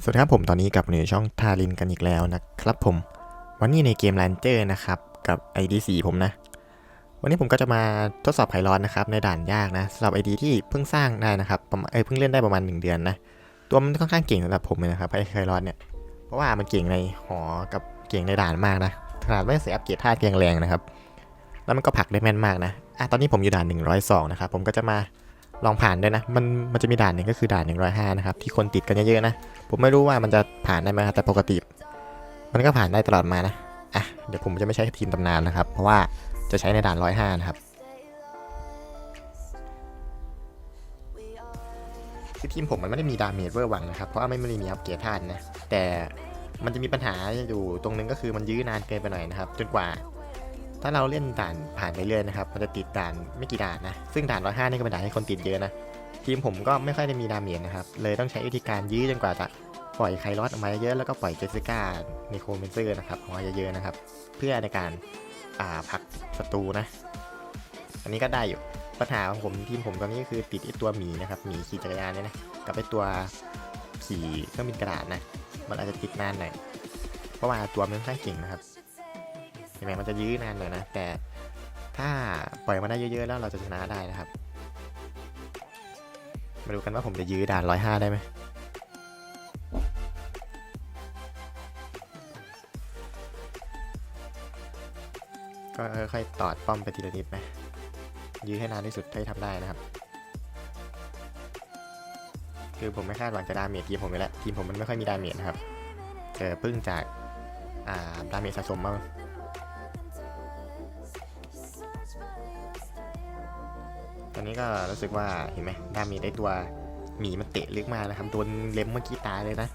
สวัสดีครับผมตอนนี้กับในช่องทารินกันอีกแล้วนะครับผม วันนี้ในเกม Ranger นะครับ กับ ID 4 ผมนะ วันนี้ผมก็จะมาทดสอบไขร้อนนะครับ ในด่านยากนะสำหรับ ID ที่เพิ่งสร้างได้นะครับประมาณเอ้ยเพิ่งเล่นได้ประมาณ 1 เดือนนะ ตัวมันค่อนข้างเก่งสำหรับผมเลยนะครับไอ้ไขร้อนเนี่ยเพราะว่ามันเก่งในหอกับเก่งในด่านมากนะขนาดไม่เสียอัปเกรดท่าเกียงแรงนะครับแล้วมันก็ผลักได้แม่นมากนะอะตอนนี้ผมอยู่ด่าน 102 นะครับผมก็จะมา ลองผ่านด้วยนะ มันมันจะมีด่านหนึ่งก็คือด่าน 105 นะครับ ที่คนติดกันเยอะๆนะ ผมไม่รู้ว่ามันจะผ่านได้ไหมครับแต่ปกติ มันก็ผ่านได้ตลอดมานะ อะ เดี๋ยวผมจะไม่ใช้ทีมตำนานนะครับ เพราะว่าจะใช้ในด่าน 105 นะครับคือทีมผมมันไม่ได้มีดาเมจเวอร์วังนะครับ เพราะว่าไม่ได้มีอัพเกียร์ท่านนะ แต่มันจะมีปัญหาอยู่ตรงนึงก็คือมันยื้อนานเกินไปหน่อยนะครับ จนกว่า ถ้าเราเล่นด่านผ่านไปเรื่อยนะครับ มันจะติดด่านไม่กี่ด่านนะ ซึ่งด่าน105นี่ก็เป็นด่านให้คนติดเยอะนะ ทีมผมก็ไม่ค่อยได้มีดาเมจนะครับ เลยต้องใช้วิธีการยื้อจนกว่าจะปล่อยไคลอสออกมาเยอะแล้วก็ปล่อยเจสสิก้าในโคเมนเซอร์นะครับออกมาเยอะๆนะครับ เพื่อในการอ่าผักศัตรูนะ อันนี้ก็ได้อยู่ ปัญหาของผมทีมผมตอนนี้ก็คือติดไอตัวหมีนะครับ หมีขี่จักรยานเนี่ยนะ กับไอตัวขี่เครื่องบินกระดาษนะ มันอาจจะติดนานหน่อย เพราะว่าตัวมันค่อนข้างเก่งนะครับ เห็นไหมมันจะยื้อนานหน่อยนะ แต่ถ้าปล่อยมาได้เยอะๆแล้วเราจะชนะได้นะครับ มาดูกันว่าผมจะยื้อด่าน105ได้ไหมก็ค่อยๆตอดป้อมไปทีละนิดนะยื้อให้นานที่สุดที่ทำได้นะครับ คือผมไม่คาดหวังจะดาเมจทีมผมไปแล้วทีมผมมันไม่ค่อยมีดาเมจนะครับเจอพึ่งจาก อ่า ดาเมจสะสมมา นี้ก็รู้สึกว่าเห็นไหมดาเมจได้ตัวหมีมันเตะลึกมากนะครับโดนเล็มเมื่อกี้ตายเลยนะ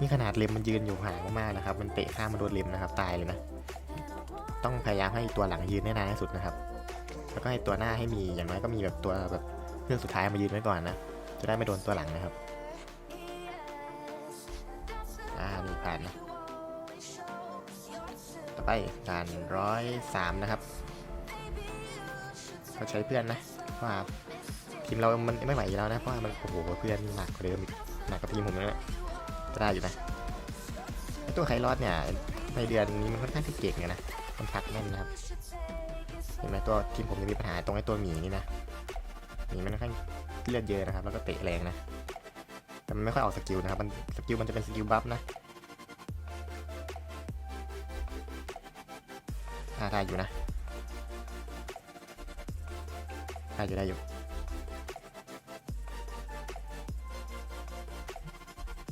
นี่ขนาดเล็มมันยืนอยู่ห่างมากๆนะครับ มันเตะข้ามมาโดนเล็มนะครับตายเลยนะ ต้องพยายามให้ตัวหลังยืนให้นานที่สุดนะครับ แล้วก็ให้ตัวหน้าให้มีอย่างน้อยก็มีแบบตัวแบบเรื่องสุดท้ายมายืนไว้ก่อนนะจะได้ไม่โดนตัวหลังนะครับอ่านี่ผ่านนะต่อไปด่านร้อยสามนะครับ ก็ใช้เพื่อนนะ ว่าทีมเรามันไม่ไหวอยู่แล้วนะ เพราะว่ามันโอ้โหเพื่อนหนักกว่าเดิมอีกหนักกว่าทีมผมเลยนะก็ได้อยู่นะตัวไคลอสเนี่ยในเดือนนี้มันค่อนข้างที่เก่งนะมันพักแน่นนะครับเห็นไหมตัวทีมผมจะมีปัญหาตรงไอ้ตัวหมีนี่นะหมีมันค่อนข้างเลือดเยอะนะครับ แล้วก็เตะแรงนะแต่มันไม่ค่อยออกสกิลนะครับมันสกิลมันจะเป็นสกิลบัฟนะอ่าได้อยู่นะ อยู่ได้อยู่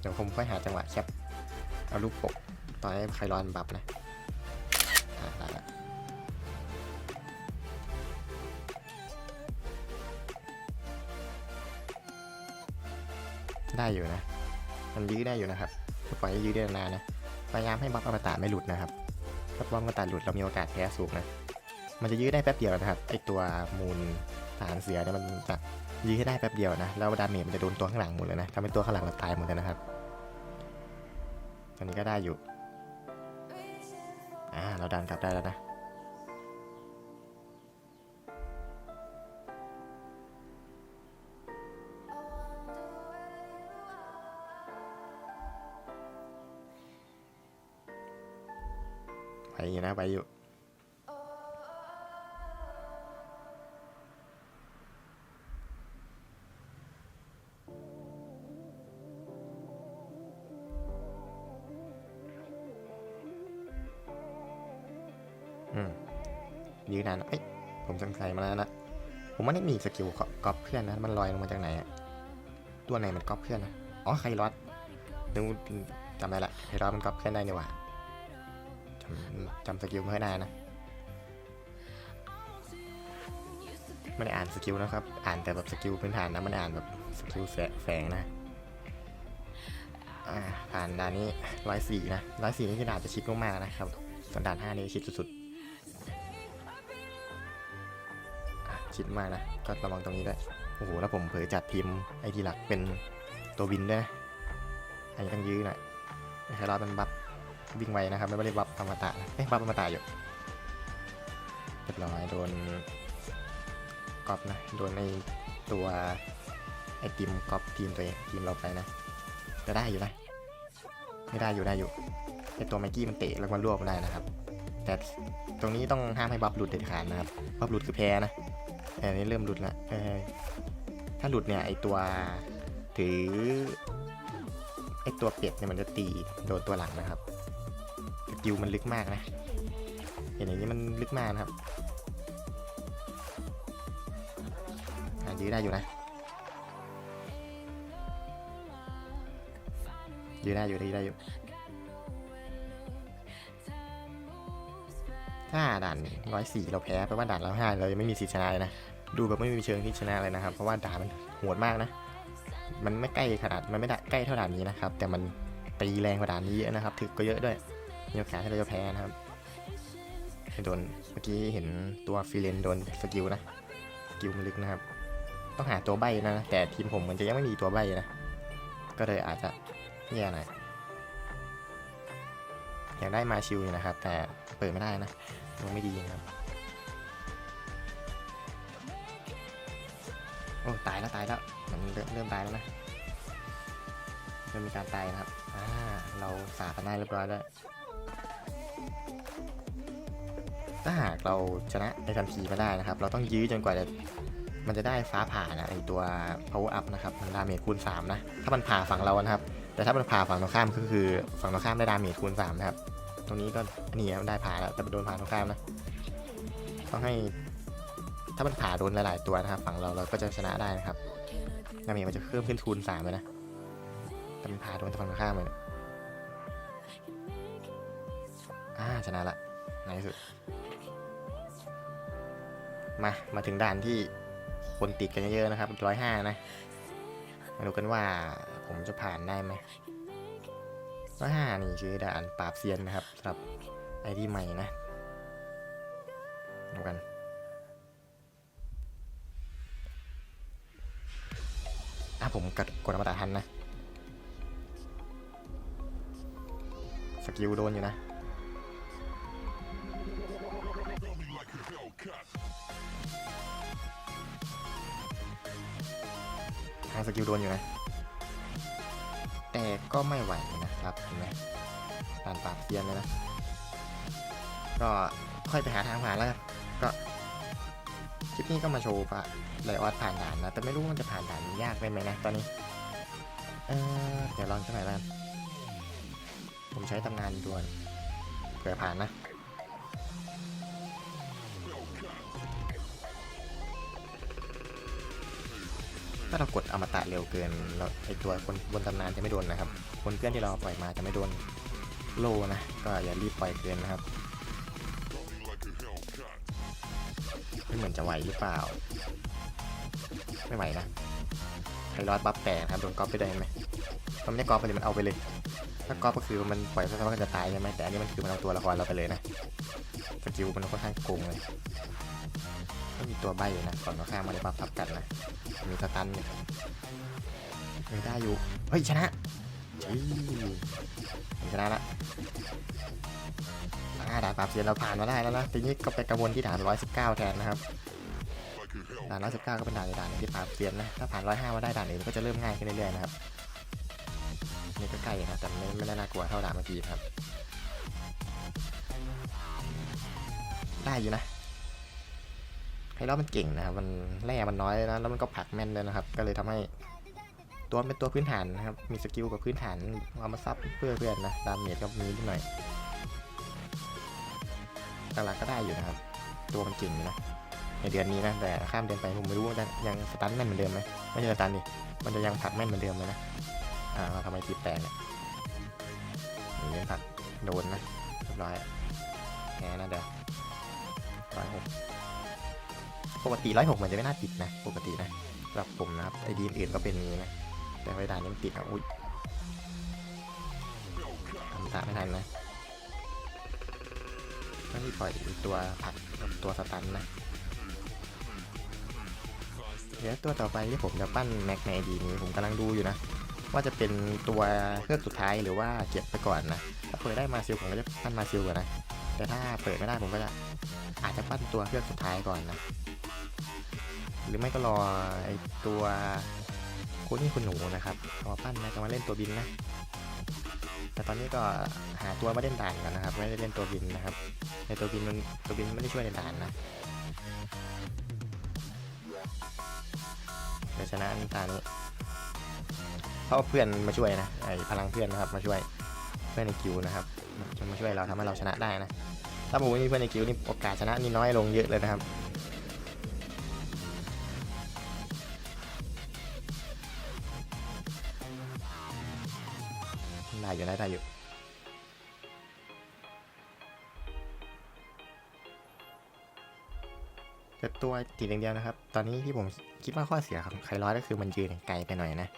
เดี๋ยวผมค่อยหาจังหวะแคปเอารูปปกตอนให้ไคลอนบัฟนะได้ละได้อยู่นะ มันยื้อได้อยู่นะครับปล่อยให้ยื้อได้นานนะ พยายามให้บล็อกอมตะไม่หลุดนะครับ ถ้าบล็อกอมตะหลุดเรามีโอกาสแพ้สูงนะ มันจะยื้อได้แป๊บเดียวนะครับ ไอตัวมูล ทหารเสือเนี่ยมันจะยื้อให้ได้แป๊บเดียวนะ แล้วดาเมจมันจะโดนตัวข้างหลังหมดเลยนะทำให้ตัวข้างหลังเราตายหมดเลยนะครับ ตอนนี้ก็ได้อยู่ อ่า เราดันกลับได้แล้วนะไปอยู่นะไปอยู่ ยืนนานเอ้ยผมสงสัยมาแล้วนะผมว่านี่มีสกิลก๊อปเพื่อนนะมันลอยลงมาจากไหนอะตัวไหนมันก๊อปเพื่อนนะอ๋อไคลอสนึกจำได้ละไคลอสมันก๊อปเพื่อนได้นี่หว่าจำจำสกิลไม่ค่อยได้นะไม่ได้อ่านสกิลนะครับ อ่านแต่แบบสกิลพื้นฐานนะ มันอ่านแบบสกิลแฝงนะผ่านด่านนี้ร้อยสี่นะร้อยสี่นี่คือด่านจะชิดมากๆนะครับส่วนด่านห้านี่ชิดสุดๆ อะชิดมากนะ ก็ระวังตรงนี้ด้วยโอ้โห แล้วผมเผยจัดทีมไอทีหลักเป็นตัววินด้วยนะอันนี้ต้องยื้อหน่อยไม่ใช่รอดมันบัฟวิ่งไวนะครับ ไม่ได้บัฟอมตะนะเอ๊ะบัฟอมตะอยู่เรียบร้อยโดนก๊อปนะ โดนในตัวไอทีมก๊อปทีมตัวเองทีมเราไปนะจะได้อยู่นะไม่ได้อยู่ได้อยู่ไอตัวไมกี้มันเตะแล้วมันรวบได้นะครับ แต่ตรงนี้ต้องห้ามให้บัฟหลุดเด็ดขาดนะครับ บัฟหลุดคือแพ้นะ ออนี่เริ่มหลุดละถ้าหลุดเนี่ยไอตัวถือไอตัวเป็ดเนี่ยมันจะตีโดนตัวหลังนะครับสกิลมันลึกมากนะเห็นอย่างนี้มันลึกมากนะครับยื้อได้อยู่นะยื้อได้อยู่ยื้ได้อยู่ ถ้าด่านร้อยสี่เราแพ้แปลว่าด่านร้อยห้าเรายังไม่มีสิทธิ์ชนะเลยนะ ดูแบบไม่มีเชิงที่ชนะเลยนะครับ เพราะว่าด่านมันโหดมากนะ มันไม่ใกล้ขนาด มันไม่ได้ใกล้เท่าด่านนี้นะครับ แต่มันตีแรงกว่าด่านนี้เยอะนะครับ ถึกก็เยอะด้วย มีโอกาสที่เราจะแพ้นะครับโดน เมื่อกี้เห็นตัวฟิเลนโดนสกิลนะ สกิลมันลึกนะครับ ต้องหาตัวใบนะ แต่ทีมผมมือนจะยังไม่มีตัวใบนะ ก็เลยอาจจะแย่หน่อยอยากได้มาชิวอยู่นะครับ แต่เปิดไม่ได้นะดวงไม่ดีนะครับ อ้ตายแล้วตายแล้วมันเริ่มเริ่มตายแล้วนะเริ่มมีการตายนะครับอ่าเราสาดกันได้เรียบร้อยแล้วถ้าหากเราชนะในทันทีม่ได้นะครับ เราต้องยื้อจนกว่าจะมันจะได้ฟ้าผ่านะไอตัว power up นะครับมันดาเมจคูณ 3 นะ ถ้ามันผ่าฝั่งเรานะครับ แต่ถ้ามันผ่าฝั่งตรงข้ามก็คือฝั่งตรงข้ามได้ดาเมจคูณ 3 นะครับ ตรงนี้ก็นี่ครับได้ผ่าแล้วแต่โดนผ่าตรงข้ามนะ ต้องให้ ถ้ามันผ่าโดนหลายๆตัวนะครับ ฝั่งเราเราก็จะชนะได้นะครับดาเมจมันจะเพิ่มขึ้นคูณ3เลยนะแต่มันผ่าโดนแต่ฝั่งตรงข้ามเลยนะอ่าชนะละในที่สุด มา มาถึงด่านที่คนติดกันเยอะๆนะครับร้อยห้านะมาดูกันว่าผมจะผ่านได้ไหมร้อยห้านี่คือด่านปราบเซียนนะครับสำหรับไอดีใหม่นะดูกัน อะผมกดกดอมตะทันนะ สกิลโดนอยู่นะ ทางสกิลโดนอยู่นะ แต่ก็ไม่ไหวนะครับเห็นไหมด่านปราบเซียนเลยนะ ก็ค่อยไปหาทางผ่านแล้วกันก็ คลิปนี้ก็มาโชว์ปะไลออสผ่านด่านนะ แต่ไม่รู้มันจะผ่านด่านยากไปไหมนะตอนนี้ เออเดี๋ยวลองสักหน่อยแล้วกันผมใช้ตำนานดวนเผื่อผ่านนะถ้าเรากดอมตะเร็วเกินเราไอตัวคนบนตำนานจะไม่โดนนะครับ คนเพื่อนที่เราปล่อยมาจะไม่โดนโลนะ ก็อย่ารีบปล่อยเกินนะครับ เหมือนจะไหวหรือเปล่า ไม่ไหวนะไครอดบัฟแตกนะครับโดนก๊อปไปได้ไหมมันไม่ได้ก๊อปไปเลยมันเอาไปเลย ถ้าก๊อปก็คือมันปล่อยสักพักก็จะตายใช่ไหมแต่อันนี้มันคือมันเอาตัวละครเราไปเลยนะสกิลมันค่อนข้างโกงเลยไม่มีตัวใบอยู่นะก่อนมาข้างมาได้บัฟทับกันนะมีสตันเนี่ยได้อยู่เฮ้ยชนะชนะละ ด่านปราบเซียนเราผ่านมาได้แล้วนะทีนี้ก็ไปกระวนที่ด่าน 119 แทนนะครับ ด่าน 119 ก็เป็นด่านด่านที่ปราบเซียนนะ ถ้าผ่าน 105 มาได้ด่านอื่นก็จะเริ่มง่ายขึ้นเรื่อยๆนะครับ นี่ก็ใกล้นะแต่ไม่ไม่ได้น่ากลัวเท่าด่านเมื่อกี้ครับ ได้อยู่นะไพเรามันเก่งนะครับ มันแร่มันน้อยนะ แล้วมันก็ผลักแม่นเลยนะครับ ก็เลยทำให้ตัวเป็นตัวพื้นฐานนะครับ มีสกิลกับพื้นฐานเอามาซับเพื่อเพื่อนนะ ดาเมจก็มีนิดหน่อย หลักๆก็ได้อยู่นะครับ ตัวมันเก่งนะในเดือนนี้นะแต่ข้ามเดือนไปผมไม่รู้ว่าจะยังสตันแม่นเหมือนเดิมไหมไม่ใช่สตันดิมันจะยังผักแม่นเหมือนเดิมไหมนะอ่าทำไมตีแปลงเนี่ยนี่ยังผลักโดนนะเรียบร้อยแพ้นะเดี๋ยวร้อยหกปกติร้อยหกมันจะไม่น่าติดนะ ปกตินะสำหรับผมนะครับไอดีมอื่นก็เป็นนี้นะแต่ไฟด่านนี้มันติดอะอุ้ยทำตาไม่ทันนะ ต้องรีบปล่อยตัวผลักกับตัวสตันนะเดี๋ยวตัวต่อไปที่ผมจะปั้นแม็กในไอดีนี้ผมกำลังดูอยู่นะ ว่าจะเป็นตัวเครื่องสุดท้ายหรือว่าเก็บไปก่อนนะถ้าเปิดได้มาซิลผมก็จะปั้นมาซิลก่อนนะแต่ถ้าเปิดไม่ได้ผมก็จะอาจจะปั้นตัวเครื่องสุดท้ายก่อนนะหรือไม่ก็รอไอตัวโคนี่คุณหนูนะครับเอามาปั้นนะจะมาเล่นตัวบินนะ แต่ตอนนี้ก็หาตัวมาเล่นด่านกันนะครับ ไม่ได้เล่นตัวบินนะครับ ในตัวบินมันตัวบินไม่ได้ช่วยในด่านนะชนะตานี้เพราะเพื่อนมาช่วยนะไอพลังเพื่อนนะครับมาช่วยเพื่อนในกิวนะครับจะมาช่วยเราทำให้เราชนะได้นะถ้าผมไม่มีเพื่อนในกิวนี่โอกาสชนะนี่น้อยลงเยอะเลยนะครับ ได้อยู่ได้อยู่แต่ตัวติดอย่างเดียวนะครับ ตอนนี้ที่ผมคิดว่าข้อเสียของไคลอสก็คือมันยืนไกลไปหน่อยนะ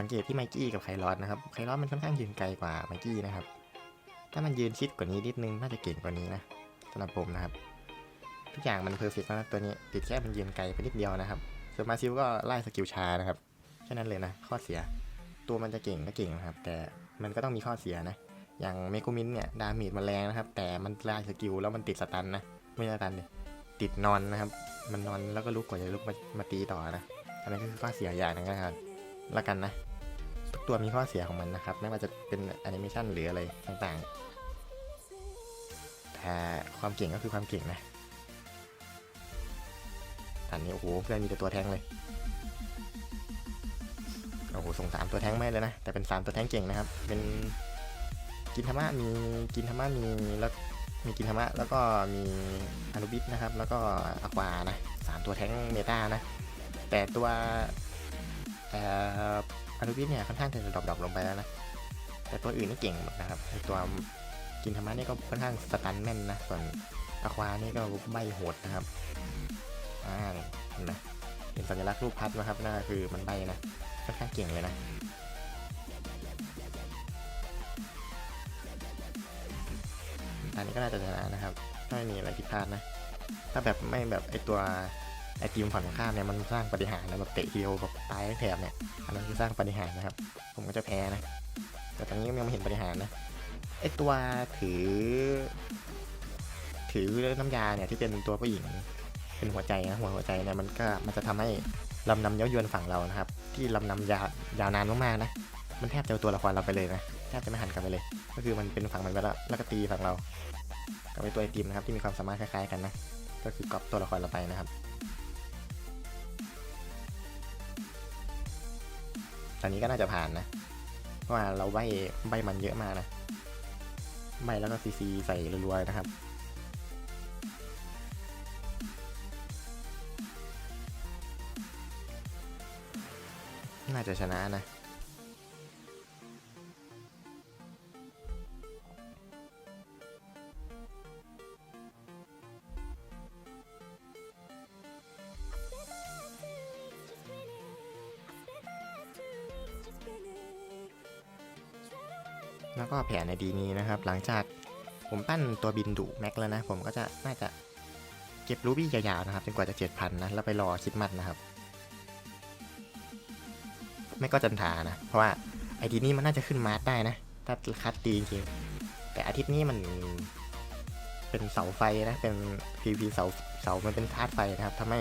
สังเกตที่ไมกี้กับไคลอสนะครับ ไคลอสมันค่อนข้างยืนไกลกว่าไมกี้นะครับ ถ้ามันยืนชิดกว่านี้นิดนึงน่าจะเก่งกว่านี้นะสำหรับผมนะครับ ทุกอย่างมันเพอร์เฟกต์แล้วนะตัวนี้ ติดแค่มันยืนไกลไปนิดเดียวนะครับส่วนมาซิลก็ไล่สกิลชานะครับ แค่นั้นเลยนะ ข้อเสีย ตัวมันจะเก่งก็เก่งนะครับ แต่ มันก็ต้องมีข้อเสียนะ อย่างเมโกมินเนี่ยดาเมจมันแรงนะครับ แต่มันไล่สกิลแล้วมันติดสตันนะ ไม่ใช่สตันเลยติดนอนนะครับ มันนอนแล้วก็ลุกกว่าจะลุกมามาตีต่อนะ อันนั้คือข้อเสียอย่างนึงนะครับละกันนะ ทุกตัวมีข้อเสียของมันนะครับ ไม่ว่าจะเป็นแอนิเมชันหรืออะไรต่างๆ แต่ความเก่งก็คือความเก่งนะอันนี้โอ้โหเพื่อนมีแต่ตัวแทงเลย อ้โหส่งสามตัวแท้งไม่เลยนะ แต่เป็นสามตัวแท้งเก่งนะครับ เป็นกินธรรมะมีกินธรรมะมีแล้วมีกินธรรมะแล้วก็มีอนุบิสนะครับ แล้วก็อควานะสามตัวแท้งเมตานะ แต่ตัวเอ่อนุบิสเนี่ยค่อนข้างจะดรอปๆลงไปแล้วนะ แต่ตัวอื่นนี่เก่งหมดนะครับตัวกินธรรมะนี่ก็ค่อนข้างสตันแม่นนะส่วนอควานี่ก็ใบโหดนะครับอ่าเห็นไหมเห็นสัญลักษณ์รูปพัดนะครับนั่นคือมันใบนะ ค่อนข้างเก่งเลยนะอันนี้ก็น่าจะชนะนะครับ ถ้าไม่มีอะไรผิดพลาดนะ ถ้าแบบไม่แบบไอตัวไอทีมฝั่งตรงข้ามเนี่ยมันสร้างปฏิหารนะแบบเตะทีเดียวแบบตายแถบเนี่ย อันนั้นคือสร้างปฏิหารนะครับ ผมก็จะแพ้นะ แต่ตอนนี้ยังไม่เห็นปฏิหารนะไอตัวถือ ถือน้ำยาเนี่ยที่เป็นตัวผู้หญิงเป็นหัวใจนะหัวหัวใจเนี่ยมันก็มันจะทำให้ลำนำเย้ายวนฝั่งเรานะครับ ที่ลำนำยาวยาวนานมากๆนะ มันแทบจะเอาตัวละครเราไปเลยนะแทบจะไม่หันกลับไปเลย ก็คือมันเป็นฝั่งมันไปแล้วแล้วก็ตีฝั่งเรากับไอตัวไอติมนะครับที่มีความสามารถคล้ายๆกันนะ ก็คือกอปตัวละครเราไปนะครับ ตอนนี้ก็น่าจะผ่านนะ เพราะว่าเราใบใบมันเยอะมากนะใบแล้วก็ซีซีใส่รัวๆนะครับ น่าจะชนะนะ แล้วก็แผนในดีนี้นะครับ หลังจากผมปั้นตัวบินดุแม็กแล้วนะ ผมก็จะน่าจะเก็บรูบี้ยาวๆนะครับ จนกว่าจะเจ็ดพันนะ แล้วไปรอคิดมัดนะครับ ไม่ก็จันทานะ เพราะว่าไอทีนี้มันน่าจะขึ้นมาร์ได้นะ ถ้าคัดตีจริงแต่อาทิตย์นี้มันเป็นเสาไฟนะ เป็น PVP เสาเสามันเป็นธาตุไฟนะครับทำให้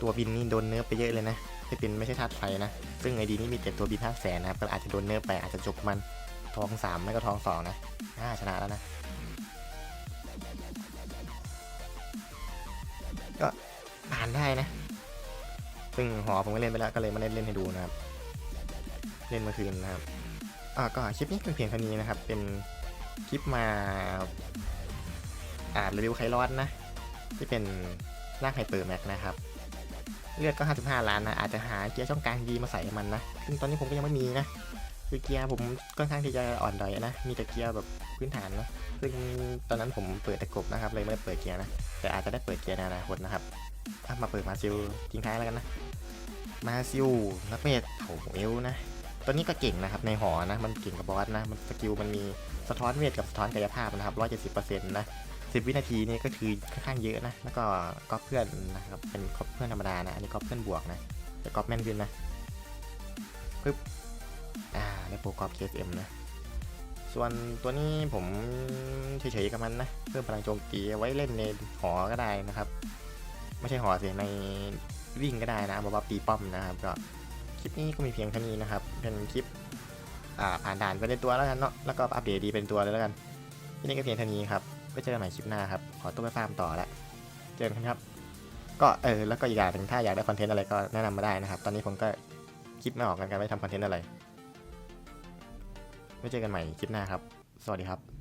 ตัวบินนี่โดนเนื้อไปเยอะเลยนะที่เป็นไม่ใช่ธาตุไฟนะ ซึ่งไอดีนี้มีแต่ตัวบินธาตุแสนนะครับก็อาจจะโดนเนื้อไปอาจจะจบมันทองสามไม่ก็ทองสองนะอ่าชนะแล้วนะ ก็ผ่านได้นะ ซึ่งหอผมก็เล่นไปแล้วก็เลยมาเล่นเล่นให้ดูนะครับ เล่นเมื่อคืนนะครับอ่าก็คลิปนี้เป็นเพียงเท่านี้นะครับ เป็นคลิปมาอ่านรีวิวไคลอสนะ ที่เป็นร่างไฮเปอร์แม็กนะครับ เลือดก็ 55 ล้านนะ อาจจะหาเกียร์ช่องกลางดีมาใส่มันนะ ซึ่งตอนนี้ผมก็ยังไม่มีนะ คือเกียร์ผมค่อนข้างที่จะอ่อนดอยนะ มีแต่เกียร์แบบพื้นฐานนะ ซึ่งตอนนั้นผมเปิดต่กบนะครับ เลยไม่ได้เปิดเกียร์นะ แต่อาจจะได้เปิดเกียร์ในอนาคตนะครับมาเปิดมาซิลทิ้งท้ายแล้วกันนะ มาซิลนักเมทเถาเอลนะ ตัวนี้ก็เก่งนะครับในหอนะมันเก่งกับบอสนะมันสกิลมันมีสะท้อนเวทกับสะท้อนกายภาพนะครับ170%นะ10วินาทีนี่ก็คือค่อนข้างเยอะนะแล้วก็ก๊อปเพื่อนนะครับเป็นก๊อปเพื่อนธรรมดานะอันนี้ก๊อปเพื่อนบวกนะแต่ก๊อปแม่นขึ้นนะปึ๊บอ่าได้โปรก๊อป KSM นะส่วนตัวนี้ผมเฉยๆกับมันนะเพิ่มพลังโจมตีไว้เล่นในหอก็ได้นะครับ ไม่ใช่หอสิในวิ่งก็ได้นะบาบาตีป้อมนะครับก็ คลิปนี้ก็มีเพียงเท่านี้นะครับ เป็นคลิปผ่านด่านไปในตัวแล้วกันเนาะ แล้วก็อัปเดตดีเป็นตัวเลยแล้วกันที่นี่ก็เพียงเท่านี้ครับไว้เจอกันใหม่คลิปหน้าครับ ขอตัวไปฟาร์มต่อละ เจอกันครับ ก็เออ แล้วก็อีกอย่างหนึ่งถ้าอยากได้คอนเทนต์อะไรก็แนะนำมาได้นะครับ ตอนนี้ผมก็คิดไม่ออกเหมือนกันว่ทำคอนเทนต์อะไร ไว้เจอกันใหม่คลิปหน้าครับ สวัสดีครับ